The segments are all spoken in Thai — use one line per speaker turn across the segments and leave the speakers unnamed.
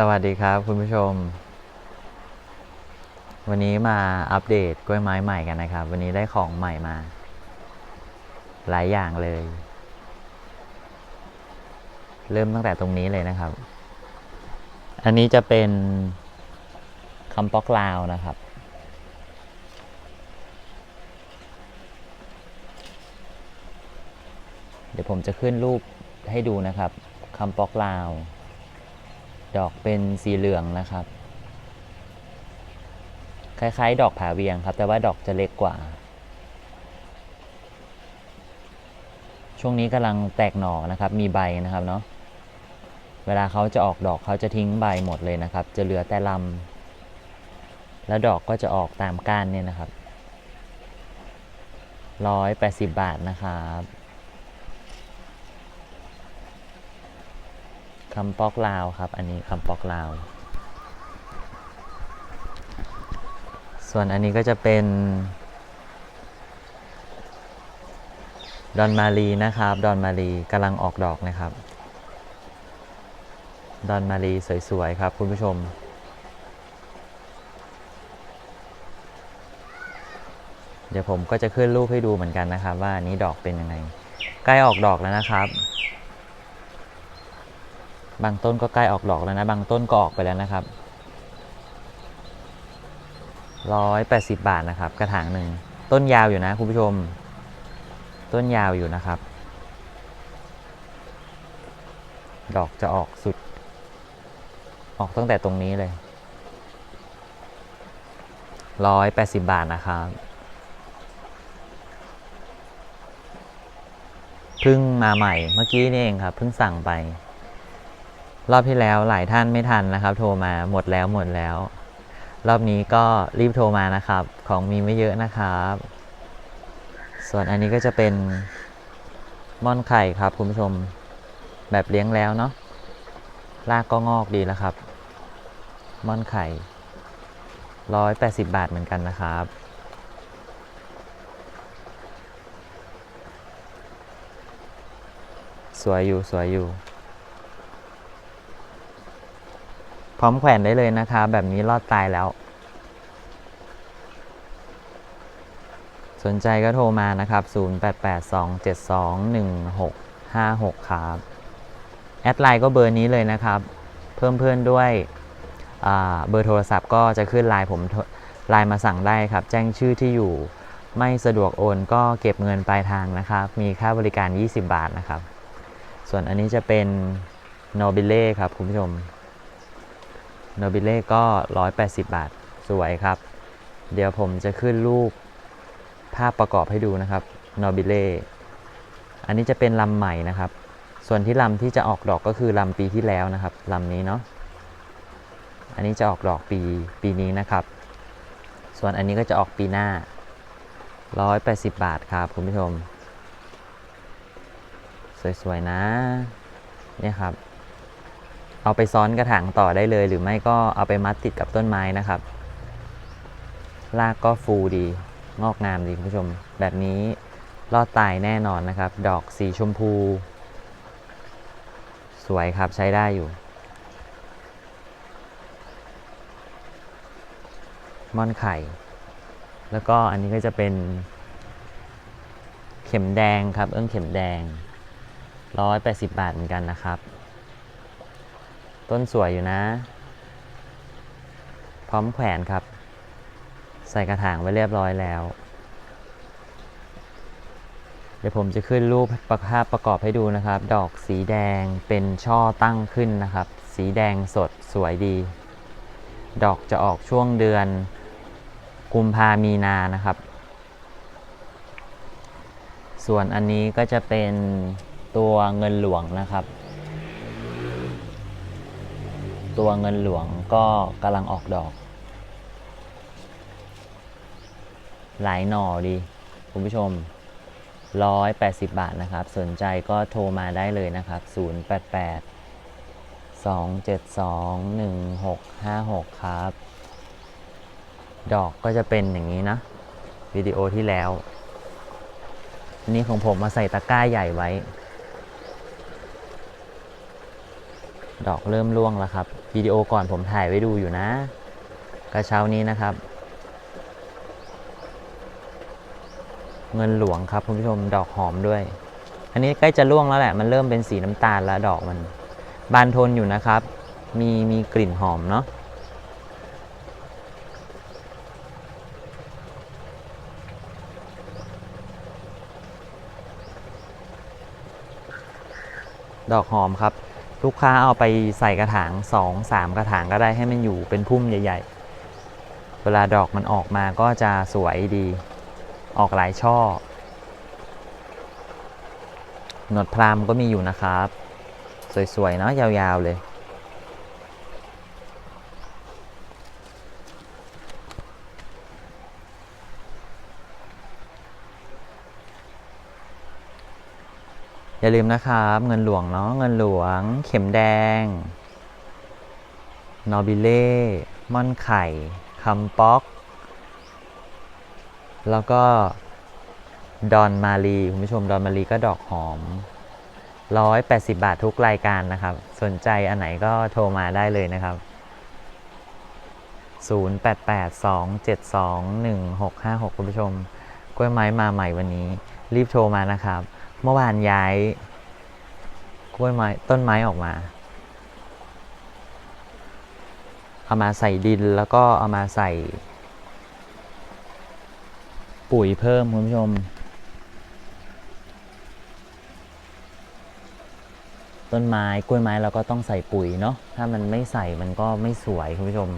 สวัสดีครับคุณผู้ชม วันนี้มาอัปเดตกล้วยไม้ใหม่กันนะครับ วันนี้ได้ของใหม่มา หลายอย่างเลย เริ่มตั้งแต่ตรงนี้เลยนะครับ อันนี้จะเป็นคำป๊อกลาวนะครับ เดี๋ยวผมจะขึ้นรูปให้ดูนะครับคำป๊อกลาว ดอกเป็นสีเหลืองนะครับ คล้าย ๆ ดอกผาเวียงครับ แต่ว่าดอกจะเล็กกว่า ช่วงนี้กำลังแตกหน่อนะครับ มีใบนะครับเนาะเวลาเขาจะออกดอกเขาจะทิ้งใบหมดเลยนะครับ จะเหลือแต่ลำแล้วดอกก็จะออกตามก้านเนี่ยนะครับร้อยแปดสิบบาทนะครับ คำปอกลาวครับ อันนี้คำปอกลาว ส่วนอันนี้ก็จะเป็นดอนมารีนะครับ ดอนมารีกำลังออกดอกนะครับ ดอนมารีสวยๆครับคุณผู้ชม เดี๋ยวผมก็จะขึ้นรูปให้ดูเหมือนกันนะครับ ว่าอันนี้ดอกเป็นยังไง ใกล้ออกดอกแล้วนะครับ บางต้นก็ใกล้ออกดอกแล้วนะ บางต้นก็ออกไปแล้วนะครับร้อยแปดสิบบาทนะครับ กระถางหนึ่งต้นยาวอยู่นะคุณผู้ชม ต้นยาวอยู่นะครับ ดอกจะออกสุด ออกตั้งแต่ตรงนี้เลยร้อยแปดสิบบาทนะครับเพิ่งมาใหม่เมื่อกี้นี่เองครับเพิ่งสั่งไป รอบที่แล้วหลายท่านไม่ทันนะครับ โทรมาหมดแล้วหมดแล้ว รอบนี้ก็รีบโทรมานะครับ ของมีไม่เยอะนะครับ ส่วนอันนี้ก็จะเป็นม่อนไข่ครับคุณผู้ชมแบบเลี้ยงแล้วเนาะรากก็งอกดีแล้วครับ ม่อนไข่ร้อยแปดสิบบาทเหมือนกันนะครับ สวยอยู่สวยอยู่ พร้อมแขวนได้เลยนะคะ แบบนี้รอดตายแล้ว สนใจก็โทรมานะครับ 0882721656 ครับ แอดไลน์ก็เบอร์นี้เลยนะครับ เพิ่มเพื่อนด้วยเบอร์โทรศัพท์ก็จะขึ้นไลน์ผมไลน์มาสั่งได้ครับ แจ้งชื่อที่อยู่ไม่สะดวกโอนก็เก็บเงินปลายทางนะครับ มีค่าบริการ 20 บาทนะครับ ส่วนอันนี้จะเป็นโนบิเล่ครับ คุณผู้ชม โนบิเล่ก็ 180 บาท สวยครับ เดี๋ยวผมจะขึ้นรูปภาพประกอบให้ดูนะครับโนบิเล่อันนี้จะเป็นลำใหม่นะครับ ส่วนที่ลำที่จะออกดอกก็คือลำปีที่แล้วนะครับลำนี้เนาะ อันนี้จะออกดอกปีปีนี้นะครับ ส่วนอันนี้ก็จะออกปีหน้า 180 บาทครับคุณผู้ชม สวยๆนะ เนี่ยครับ เอาไปซ้อนกระถางต่อได้เลย หรือไม่ก็เอาไปมัดติดกับต้นไม้นะครับ รากก็ฟูดี งอกงามดีคุณผู้ชม แบบนี้รอดตายแน่นอนนะครับ ดอกสีชมพู สวยครับใช้ได้อยู่ม่อนไข่ แล้วก็อันนี้ก็จะเป็น เข็มแดงครับ เอื้องเข็มแดง 180 บาทเหมือนกันนะครับ ต้นสวยอยู่นะ พร้อมแขวนครับ ใส่กระถางไว้เรียบร้อยแล้ว เดี๋ยวผมจะขึ้นรูปประภาพประกอบให้ดูนะครับ ดอกสีแดงเป็นช่อตั้งขึ้นนะครับ สีแดงสดสวยดี ดอกจะออกช่วงเดือนกุมภามีนานะครับ ส่วนอันนี้ก็จะเป็นตัวเงินหลวงนะครับ ตัวเงินหลวงก็กำลังออกดอก หลายหน่อดี คุณผู้ชม 180 บาทนะครับ สนใจก็โทรมาได้เลยนะครับ 088 272 1656 ครับ ดอกก็จะเป็นอย่างนี้นะ วิดีโอที่แล้วนนี้ของผมมาใส่ตะกร้าใหญ่ไว้ ดอกเริ่มร่วงแล้วครับวิดีโอก่อนผมถ่ายไว้ดูอยู่นะ กระเช้านี้นะครับ เงินหลวงครับคุณผู้ชมดอกหอมด้วย อันนี้ใกล้จะร่วงแล้วแหละ มันเริ่มเป็นสีน้ำตาลแล้วดอกมัน บานทนอยู่นะครับ มีมีกลิ่นหอมเนาะดอกหอมครับ ลูกค้าเอาไปใส่กระถางสองสามกระถางก็ได้ให้มันอยู่เป็นพุ่มใหญ่ ๆ เวลาดอกมันออกมาก็จะสวยดี ออกหลายช่อ หนวดพรามก็มีอยู่นะครับ สวยๆ เนาะยาวๆเลย อย่าลืมนะครับ เงินหลวงเนาะเงินหลวง เข็มแดง นอบิเล่ ม่อนไข่คัมป๊อก แล้วก็ดอนมาลีคุณผู้ชมดอนมาลีก็ดอกหอม 180 บาททุกรายการนะครับ สนใจอันไหนก็โทรมาได้เลยนะครับ 0882721656 คุณผู้ชม กล้วยไม้มาใหม่วันนี้ รีบโทรมานะครับ เมื่อวานย้ายกล้วยไม้ต้นไม้ออกมา เอามาใส่ดินแล้วก็เอามาใส่ ปุ๋ยเพิ่มคุณผู้ชม ต้นไม้กล้วยไม้เราก็ต้องใส่ปุ๋ยเนาะถ้ามันไม่ใส่มันก็ไม่สวยคุณผู้ชม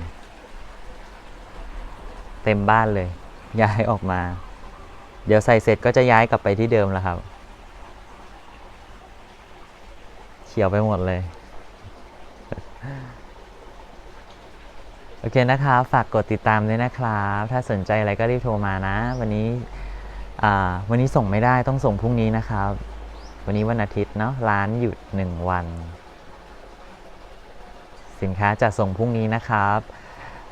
เต็มบ้านเลย ย้ายออกมา เดี๋ยวใส่เสร็จก็จะย้ายกลับไปที่เดิมแล้วครับ เขียวไปหมดเลย โอเคนะครับ ฝากกดติดตามด้วยนะครับ ถ้าสนใจอะไรก็รีบโทรมานะ วันนี้วันนี้ส่งไม่ได้ต้องส่งพรุ่งนี้นะครับ วันนี้วันอาทิตย์เนาะร้านหยุด1วัน สินค้าจะส่งพรุ่งนี้นะครับ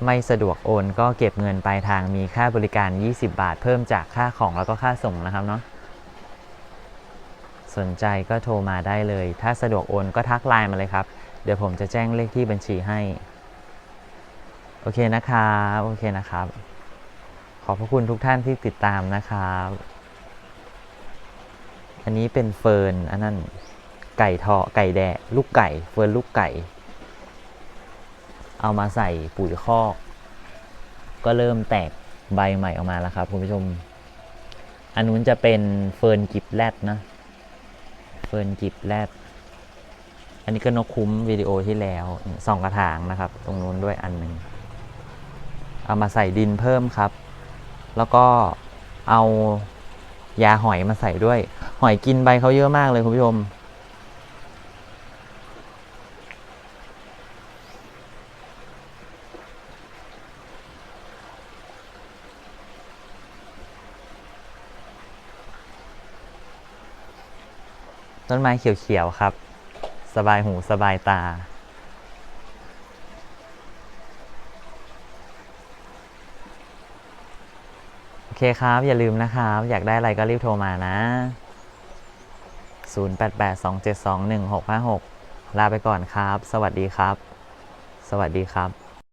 ไม่สะดวกโอนก็เก็บเงินปลายทางมีค่าบริการ 20 บาท เพิ่มจากค่าของแล้วก็ค่าส่งนะครับเนาะ สนใจก็โทรมาได้เลย ถ้าสะดวกโอนก็ทักไลน์มาเลยครับ เดี๋ยวผมจะแจ้งเลขที่บัญชีให้ โอเคนะครับโอเคนะครับ ขอบพระคุณทุกท่านที่ติดตามนะครับ อันนี้เป็นเฟิร์นอันนั้นไก่ทอไก่แดะลูกไก่เฟิร์นลูกไก่ เอามาใส่ปุ๋ยคอก ก็เริ่มแตกใบใหม่ออกมาแล้วครับคุณผู้ชมอันนู้นจะเป็นเฟิร์นกิบแรดนะ เฟิร์นกิบแรดอันนี้ก็นกคุ้มวิดีโอที่แล้วสองกระถางนะครับ ตรงนู้นด้วยอันหนึ่งเอามาใส่ดินเพิ่มครับ แล้วก็เอายาหอยมาใส่ด้วย หอยกินใบเขาเยอะมากเลยคุณผู้ชม ต้นไม้เขียวๆครับ สบายหูสบายตา โอเคครับ อย่าลืมนะครับ อยากได้อะไรก็รีบโทรมานะ 0882721656 ลาไปก่อนครับ สวัสดีครับ สวัสดีครับ